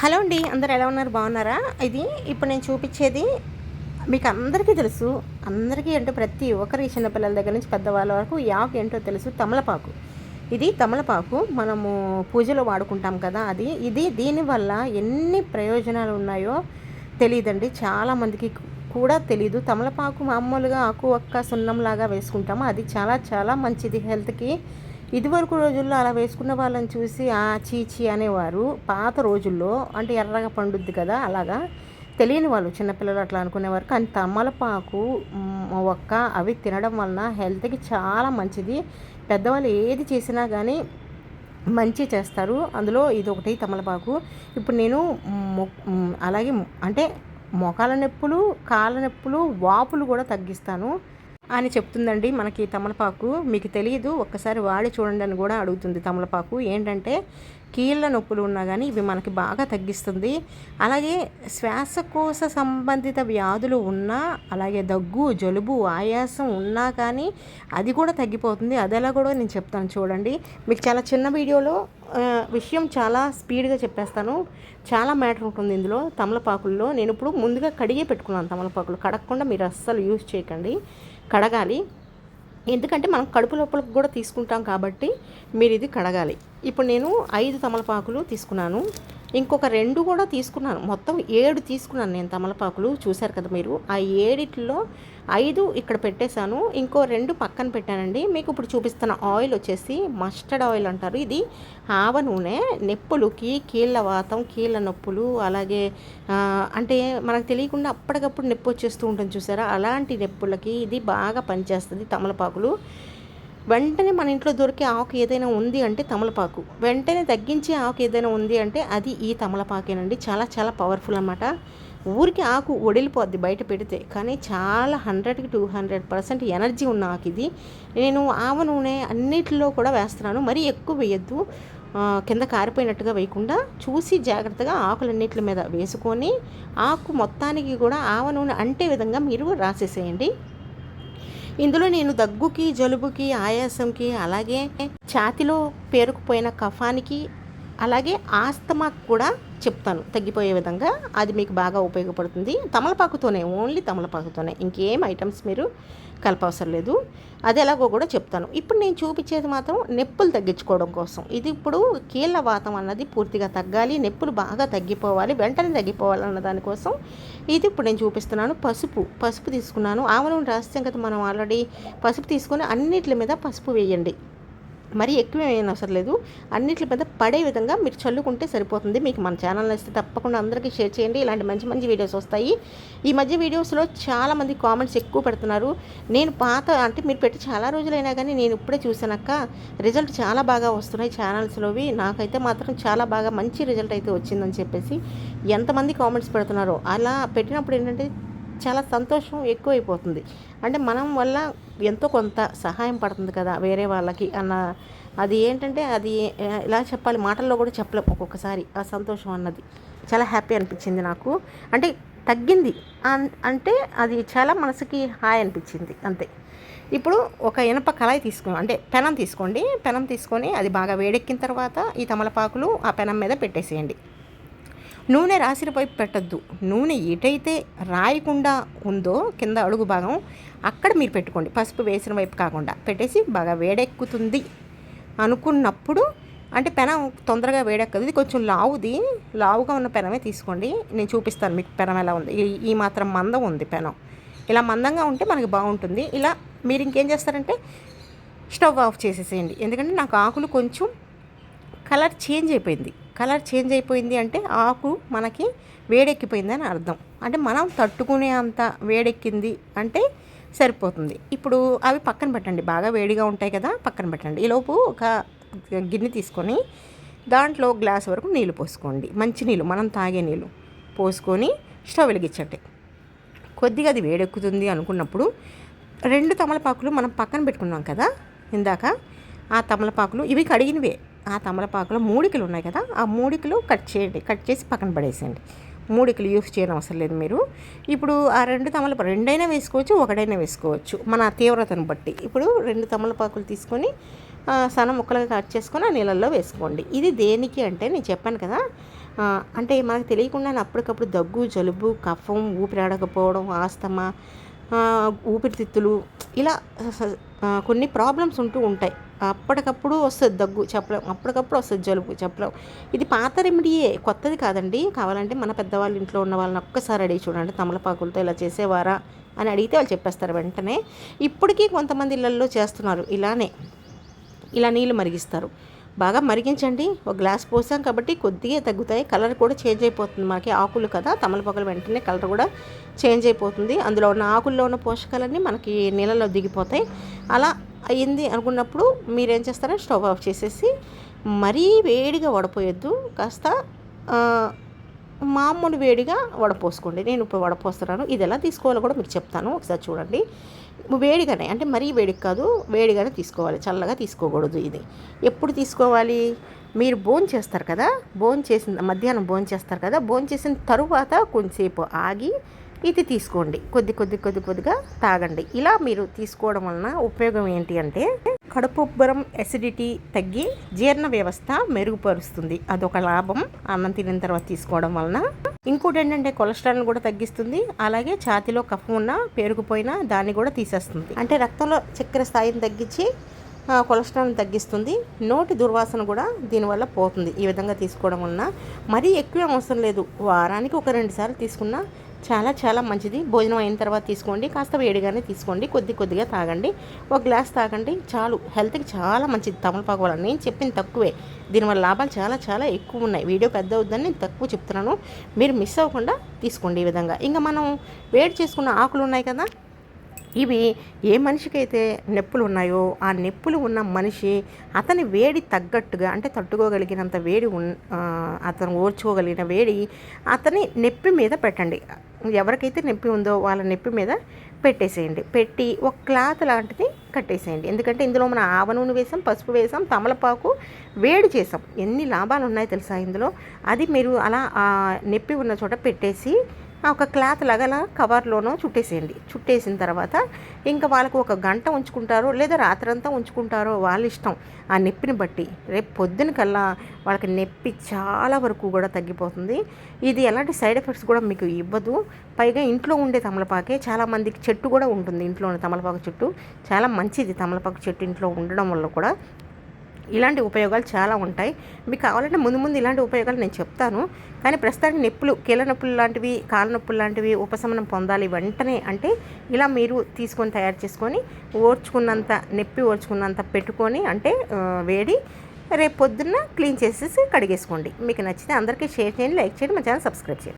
Hello అండి అందరు ఎలా ఉన్నారు? బాగున్నారా? ఇది ఇప్పుడు నేను చూపించేది మీకు అందరికీ తెలుసు అందరికీ అంటే ప్రతి ఒక్కరికి చిన్నపిల్లల దగ్గర నుంచి పెద్దవాళ్ళ వరకు యాక్ ఏంటో తెలుసు తమలపాకు. ఇది తమలపాకు మనము పూజలో వాడుకుంటాం కదా అది. ఇది దీనివల్ల ఎన్ని ప్రయోజనాలు ఉన్నాయో తెలియదండి. చాలామందికి కూడా తెలీదు. తమలపాకు మామూలుగా ఆకు ఒక్క సున్నంలాగా వేసుకుంటాము. అది చాలా చాలా మంచిది హెల్త్కి. ఇదివరకు రోజుల్లో అలా వేసుకున్న వాళ్ళని చూసి ఆ చీచి అనేవారు. పాత రోజుల్లో అంటే ఎర్రగా పండుద్ది కదా అలాగా? తెలియని వాళ్ళు చిన్నపిల్లలు అట్లా అనుకునేవారు. కానీ తమలపాకు ఒక్క అవి తినడం వలన హెల్త్కి చాలా మంచిది. పెద్దవాళ్ళు ఏది చేసినా కానీ మంచి చేస్తారు. అందులో ఇది ఒకటి తమలపాకు. ఇప్పుడు నేను మొ- అలాగే అంటే మోకాల నొప్పులు కాళ్ళ నొప్పులు వాపులు కూడా తగ్గిస్తాను. అని చెప్తుందండి మనకి తమలపాకు. మీకు తెలియదు ఒక్కసారి వాడి చూడండి అని కూడా అడుగుతుంది తమలపాకు. ఏంటంటే కీళ్ళ నొప్పులు ఉన్నా కానీ ఇవి మనకి బాగా తగ్గిస్తుంది. అలాగే శ్వాసకోశ సంబంధిత వ్యాధులు ఉన్నా అలాగే దగ్గు జలుబు ఆయాసం ఉన్నా కానీ అది కూడా తగ్గిపోతుంది. అదెలా కూడా నేను చెప్తాను చూడండి. మీకు చాలా చిన్న వీడియోలో విషయం చాలా స్పీడ్గా చెప్పేస్తాను. చాలా మ్యాటర్ ఉంటుంది ఇందులో తమలపాకుల్లో. నేను ఇప్పుడు ముందుగా కడిగే పెట్టుకున్నాను తమలపాకులు. కడగకుండా మీరు అస్సలు యూజ్ చేయకండి. కడగాలి. ఎందుకంటే మనం కడుపు లోపలకు కూడా తీసుకుంటాం కాబట్టి మీరు ఇది కడగాలి. ఇప్పుడు నేను ఐదు తమలపాకులు తీసుకున్నాను. ఇంకొక రెండు కూడా తీసుకున్నాను. మొత్తం ఏడు తీసుకున్నాను నేను తమలపాకులు. చూశారు కదా మీరు? ఆ ఏడిట్లో ఐదు ఇక్కడ పెట్టేశాను. ఇంకో రెండు పక్కన పెట్టానండి. మీకు ఇప్పుడు చూపిస్తున్న ఆయిల్ వచ్చేసి మస్టర్డ్ ఆయిల్ అంటారు. ఇది ఆవ నూనె నొప్పులకి కీళ్ళ వాతం కీళ్ళ నొప్పులు అలాగే అంటే మనకు తెలియకుండా అప్పటికప్పుడు నొప్పి వచ్చేస్తూ ఉంటుంది చూసారా? అలాంటి నొప్పులకి ఇది బాగా పనిచేస్తుంది తమలపాకులు. వెంటనే మన ఇంట్లో దొరికే ఆకు ఏదైనా ఉంది అంటే తమలపాకు. వెంటనే తగ్గించే ఆకు ఏదైనా ఉంది అంటే అది ఈ తమలపాకేనండి. చాలా చాలా పవర్ఫుల్ అన్నమాట. ఊరికి ఆకు ఒడిలిపోద్ది బయట పెడితే. కానీ చాలా హండ్రెడ్కి టూ హండ్రెడ్ పర్సెంట్ ఎనర్జీ ఉన్న ఆకు ఇది. నేను ఆవ నూనె అన్నిటిలో కూడా వేస్తున్నాను. మరీ ఎక్కువ వేయద్దు. కింద కారిపోయినట్టుగా వేయకుండా చూసి జాగ్రత్తగా ఆకులన్నిటి మీద వేసుకొని ఆకు మొత్తానికి కూడా ఆవ నూనె అంటే విధంగా మీరు రాసేసేయండి. ఇందులో నేను దగ్గుకి జలుబుకి ఆయాసంకి అలాగే ఛాతిలో పేరుకుపోయిన కఫానికి అలాగే ఆస్తమాకు కూడా చెప్తాను. తగ్గిపోయే విధంగా అది మీకు బాగా ఉపయోగపడుతుంది. తమలపాకుతోనే ఓన్లీ తమలపాకుతోనే. ఇంకేం ఐటమ్స్ మీరు కలపవసరం లేదు. అది ఎలాగో కూడా చెప్తాను. ఇప్పుడు నేను చూపించేది మాత్రం నొప్పులు తగ్గించుకోవడం కోసం. ఇది ఇప్పుడు కీళ్ళ వాతం అన్నది పూర్తిగా తగ్గాలి నొప్పులు బాగా తగ్గిపోవాలి వెంటనే తగ్గిపోవాలి అన్న దానికోసం ఇది ఇప్పుడు నేను చూపిస్తున్నాను. పసుపు పసుపు తీసుకున్నాను. ఆవనం రాస్తాం కదా మనం ఆల్రెడీ పసుపు తీసుకొని అన్నిటి మీద పసుపు వేయండి. మరి ఎక్కువ ఏమైనా అవసరం లేదు. అన్నిటి మీద పడే విధంగా మీరు చల్లుకుంటే సరిపోతుంది. మీకు మన ఛానల్ నచ్చితే తప్పకుండా అందరికీ షేర్ చేయండి. ఇలాంటి మంచి మంచి వీడియోస్ వస్తాయి. ఈ మధ్య వీడియోస్లో చాలామంది కామెంట్స్ ఎక్కువ పెడుతున్నారు. నేను పాత అంటే మీరు పెట్టి చాలా రోజులైనా కానీ నేను ఇప్పుడే చూసానక్క రిజల్ట్ చాలా బాగా వస్తున్నాయి ఛానల్స్లోవి. నాకైతే మాత్రం చాలా బాగా మంచి రిజల్ట్ అయితే వచ్చిందని చెప్పేసి ఎంతమంది కామెంట్స్ పెడుతున్నారో. అలా పెట్టినప్పుడు ఏంటంటే చాలా సంతోషం ఎక్కువైపోతుంది. అంటే మనం వల్ల ఎంతో కొంత సహాయం పడుతుంది కదా వేరే వాళ్ళకి అన్న అది ఏంటంటే అది ఇలా చెప్పాలి. మాటల్లో కూడా చెప్పలేం ఒక్కొక్కసారి ఆ సంతోషం అన్నది. చాలా హ్యాపీ అనిపించింది నాకు. అంటే తగ్గింది. అన్- అంటే అది చాలా మనసుకి హాయ్ అనిపించింది. అంతే. ఇప్పుడు ఒక ఇనప కళాయి తీసుకో అంటే పెనం తీసుకోండి. పెనం తీసుకొని అది బాగా వేడెక్కిన తర్వాత ఈ తమలపాకులు ఆ పెనం మీద పెట్టేసేయండి. నూనె రాసిన పైపు పెట్టద్దు. నూనె ఎటైతే రాయకుండా ఉందో కింద అడుగు భాగం అక్కడ మీరు పెట్టుకోండి. పసుపు వేసిన వైపు కాకుండా పెట్టేసి బాగా వేడెక్కుతుంది అనుకున్నప్పుడు అంటే పెనం తొందరగా వేడెక్కదు. ఇది కొంచెం లావుది. లావుగా ఉన్న పెనమే తీసుకోండి. నేను చూపిస్తాను మీకు పెనం ఎలా ఉంది. ఈ- ఈ మాత్రం మందం ఉంది పెనం. ఇలా మందంగా ఉంటే మనకి బాగుంటుంది. ఇలా మీరు ఇంకేం చేస్తారంటే స్టవ్ ఆఫ్ చేసేసేయండి. ఎందుకంటే నాకు ఆకులు కొంచెం కలర్ చేంజ్ అయిపోయింది. కలర్ చేంజ్ అయిపోయింది అంటే ఆకు మనకి వేడెక్కిపోయింది అని అర్థం. అంటే మనం తట్టుకునే అంత వేడెక్కింది అంటే సరిపోతుంది. ఇప్పుడు అవి పక్కన పెట్టండి. బాగా వేడిగా ఉంటాయి కదా పక్కన పెట్టండి. ఈలోపు ఒక గిన్నె తీసుకొని దాంట్లో గ్లాస్ వరకు నీళ్ళు పోసుకోండి. మంచి నీళ్ళు మనం తాగే నీళ్ళు పోసుకొని స్టవ్ వెలిగించండి. కొద్దిగా అది వేడెక్కుతుంది అనుకున్నప్పుడు రెండు తమలపాకులు మనం పక్కన పెట్టుకున్నాం కదా ఇందాక ఆ తమలపాకులు ఇవి కడిగినవే. ఆ తమలపాకులో మూడికలు ఉన్నాయి కదా ఆ మూడికలు కట్ చేయండి కట్ చేసి పక్కన పడేసేయండి. మూడికలు యూస్ చేయడం అవసరం లేదు మీరు. ఇప్పుడు ఆ రెండు తమలపాకు రెండైనా వేసుకోవచ్చు ఒకటైనా వేసుకోవచ్చు. మన తీవ్రతను బట్టి. ఇప్పుడు రెండు తమలపాకులు తీసుకొని ఆ, సన్న ముక్కలుగా కట్ చేసుకొని ఆ నీళ్ళల్లో వేసుకోండి. ఇది దేనికి అంటే నేను చెప్పాను కదా అంటే మనకు తెలియకుండానే అప్పటికప్పుడు దగ్గు జలుబు కఫం ఊపిరాడకపోవడం ఆస్తమా ఊపిరితిత్తులు ఇలా కొన్ని ప్రాబ్లమ్స్ ఉంటూ ఉంటాయి. అప్పటికప్పుడు వస్తుంది దగ్గు చెప్పలేం. అప్పటికప్పుడు వస్తుంది జలుబు చెప్పలేం. ఇది పాత రెమెడీయే కొత్తది కాదండి. కావాలంటే మన పెద్దవాళ్ళ ఇంట్లో ఉన్న వాళ్ళని ఒక్కసారి అడిగి చూడండి. తమలపాకులతో ఇలా చేసేవారా అని అడిగితే వాళ్ళు చెప్పేస్తారు వెంటనే. ఇప్పటికీ కొంతమంది ఇళ్ళల్లో చేస్తున్నారు. ఇలానే ఇలా నీళ్ళు మరిగిస్తారు. బాగా మరిగించండి. ఒక గ్లాస్ పోసాం కాబట్టి కొద్దిగా తగ్గుతాయి. కలర్ కూడా చేంజ్ అయిపోతుంది మనకి ఆకులు కదా తమలపాకులు వెంటనే కలర్ కూడా చేంజ్ అయిపోతుంది. అందులో ఉన్న ఆకుల్లో ఉన్న పోషకాలన్నీ మనకి నీళ్ళలో దిగిపోతాయి. అలా అయ్యింది అనుకున్నప్పుడు మీరేం చేస్తారా స్టవ్ ఆఫ్ చేసేసి మరీ వేడిగా వడపోయొద్దు. కాస్త మామూలు వేడిగా వడపోసుకోండి. నేను ఇప్పుడు వడపోస్తున్నాను. ఇది ఎలా తీసుకోవాలో కూడా మీకు చెప్తాను. ఒకసారి చూడండి. వేడిగానే అంటే మరీ వేడికి కాదు వేడిగానే తీసుకోవాలి. చల్లగా తీసుకోకూడదు ఇది. ఎప్పుడు తీసుకోవాలి? మీరు బోన్ చేస్తారు కదా? బోన్ చేసిన మధ్యాహ్నం బోన్ చేస్తారు కదా? బోన్ చేసిన తరువాత కొంచెంసేపు ఆగి ఇది తీసుకోండి. కొద్ది కొద్ది కొద్ది కొద్దిగా తాగండి. ఇలా మీరు తీసుకోవడం వలన ఉపయోగం ఏంటి అంటే కడుపు ఉబ్బరం ఎసిడిటీ తగ్గి జీర్ణ వ్యవస్థ మెరుగుపరుస్తుంది. అదొక లాభం. అన్నం తినిన తర్వాత తీసుకోవడం వలన. ఇంకోటి ఏంటంటే కొలెస్ట్రాల్ కూడా తగ్గిస్తుంది. అలాగే ఛాతీలో కఫం ఉన్న పేరుకుపోయినా దాన్ని కూడా తీసేస్తుంది. అంటే రక్తంలో చక్కెర స్థాయిని తగ్గించి కొలెస్ట్రాల్ని తగ్గిస్తుంది. నోటి దుర్వాసన కూడా దీనివల్ల పోతుంది. ఈ విధంగా తీసుకోవడం వలన. మరీ ఎక్కువ అవసరం లేదు. వారానికి ఒక రెండు సార్లు తీసుకున్నా చాలా చాలా మంచిది. భోజనం అయిన తర్వాత తీసుకోండి. కాస్త వేడిగానే తీసుకోండి. కొద్ది కొద్దిగా తాగండి. ఒక గ్లాస్ తాగండి. చాలు. హెల్త్కి చాలా మంచిది. తమలపాకు వల్ల నేను చెప్పింది తక్కువే. దీనివల్ల లాభాలు చాలా చాలా ఎక్కువ ఉన్నాయి. వీడియో పెద్ద అవుద్దని నేను తక్కువ చెప్తున్నాను. మీరు మిస్ అవ్వకుండా తీసుకోండి ఈ విధంగా. ఇంకా మనం వేడి చేసుకున్న ఆకులు ఉన్నాయి కదా? ఇవి ఏ మనిషికైతే నొప్పులు ఉన్నాయో ఆ నొప్పులు ఉన్న మనిషి అతని వేడి తగ్గట్టుగా అంటే తట్టుకోగలిగినంత వేడి ఉన్ అతను ఓర్చుకోగలిగిన వేడి అతని నొప్పి మీద పెట్టండి. ఎవరికైతే నొప్పి ఉందో వాళ్ళ నొప్పి మీద పెట్టేసేయండి. పెట్టి ఒక క్లాత్ లాంటిది కట్టేసేయండి. ఎందుకంటే ఇందులో మనం ఆవ నూనె వేసాం పసుపు వేసాం తమలపాకు వేడి చేసాం. ఎన్ని లాభాలు ఉన్నాయో తెలుసా ఇందులో? అది మీరు అలా నొప్పి ఉన్న చోట పెట్టేసి ఒక క్లాత్ లాగా కవర్లోనో చుట్టేసేయండి. చుట్టేసిన తర్వాత ఇంకా వాళ్ళకు ఒక గంట ఉంచుకుంటారో లేదా రాత్రంతా ఉంచుకుంటారో వాళ్ళ ఇష్టం. ఆ నొప్పిని బట్టి రేపు పొద్దున కల్లా వాళ్ళకి నొప్పి చాలా వరకు కూడా తగ్గిపోతుంది. ఇది ఎలాంటి సైడ్ ఎఫెక్ట్స్ కూడా మీకు ఇవ్వదు. పైగా ఇంట్లో ఉండే తమలపాకే చాలామందికి చెట్టు కూడా ఉంటుంది. ఇంట్లో ఉన్న తమలపాకు చెట్టు చాలా మంచిది. తమలపాకు చెట్టు ఇంట్లో ఉండడం వల్ల కూడా ఇలాంటి ఉపయోగాలు చాలా ఉంటాయి. మీకు కావాలంటే ముందు ముందు ఇలాంటి ఉపయోగాలు నేను చెప్తాను. కానీ ప్రస్తుతానికి నొప్పులు కీళ్ళ నొప్పులు లాంటివి కాళ్ళ నొప్పులు లాంటివి ఉపశమనం పొందాలి వెంటనే అంటే ఇలా మీరు తీసుకొని తయారు చేసుకొని ఓర్చుకున్నంత నొప్పి ఓర్చుకున్నంత పెట్టుకొని అంటే వేడి రేపు పొద్దున్న క్లీన్ చేసేసి కడిగేసుకోండి. మీకు నచ్చితే అందరికీ షేర్ చేయండి లైక్ చేయండి మా ఛానల్ సబ్స్క్రైబ్ చేయండి.